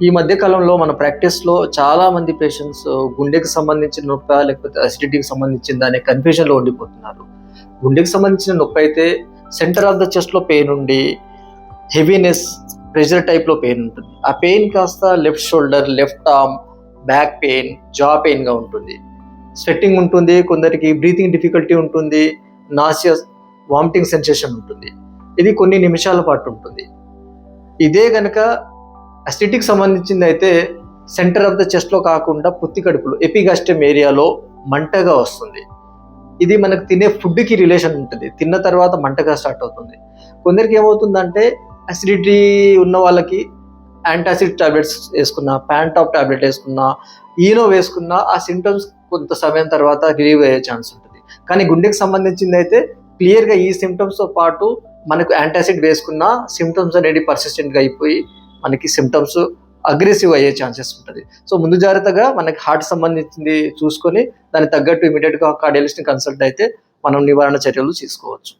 ఈ మధ్య కాలంలో మన ప్రాక్టీస్లో చాలా మంది పేషెంట్స్ గుండెకి సంబంధించిన నొప్ప లేకపోతే అసిడిటీకి సంబంధించింది అనే కన్ఫ్యూజన్లో ఉండిపోతున్నారు. గుండెకి సంబంధించిన నొప్పి అయితే సెంటర్ ఆఫ్ ద చెస్ట్లో పెయిన్ ఉండి హెవీనెస్ ప్రెషర్ టైప్లో పెయిన్ ఉంటుంది. ఆ పెయిన్ కాస్త left shoulder left arm back pain jaw పెయిన్గా ఉంటుంది. స్వెట్టింగ్ ఉంటుంది కొందరికి బ్రీతింగ్ డిఫికల్టీ ఉంటుంది నాసియస్ వామిటింగ్ సెన్సేషన్ ఉంటుంది. ఇది కొన్ని నిమిషాల పాటు ఉంటుంది. ఇదే కనుక అసిడిటీకి సంబంధించింది అయితే సెంటర్ ఆఫ్ ద చెస్ట్లో కాకుండా పుత్తి కడుపులు ఎపిగాస్టమ్ ఏరియాలో మంటగా వస్తుంది. ఇది మనకు తినే ఫుడ్కి రిలేషన్ ఉంటుంది. తిన్న తర్వాత మంటగా స్టార్ట్ అవుతుంది. కొందరికి ఏమవుతుందంటే అసిడిటీ ఉన్న వాళ్ళకి యాంటాసిడ్ టాబ్లెట్స్ వేసుకున్నా ప్యాంటాప్ టాబ్లెట్ వేసుకున్నా ఈనో వేసుకున్నా ఆ సిమ్టమ్స్ కొంత సమయం తర్వాత రిలీవ్ అయ్యే ఛాన్స్ ఉంటుంది. కానీ గుండెకి సంబంధించింది అయితే క్లియర్గా ఈ సిమ్టమ్స్తో పాటు మనకు యాంటాసిడ్ వేసుకున్న సిమ్టమ్స్ అనేది పర్సిస్టెంట్గా అయిపోయి మనకి సిమ్టమ్స్ అగ్రెసివ్ అయ్యే ఛాన్సెస్ ఉంటుంది. సో ముందు జాగ్రత్తగా మనకి హార్ట్ సంబంధించింది చూసుకొని దానికి తగ్గట్టు ఇమీడియట్గా కార్డియాలజిస్ట్ని కన్సల్ట్ అయితే మనం నివారణ చర్యలు తీసుకోవచ్చు.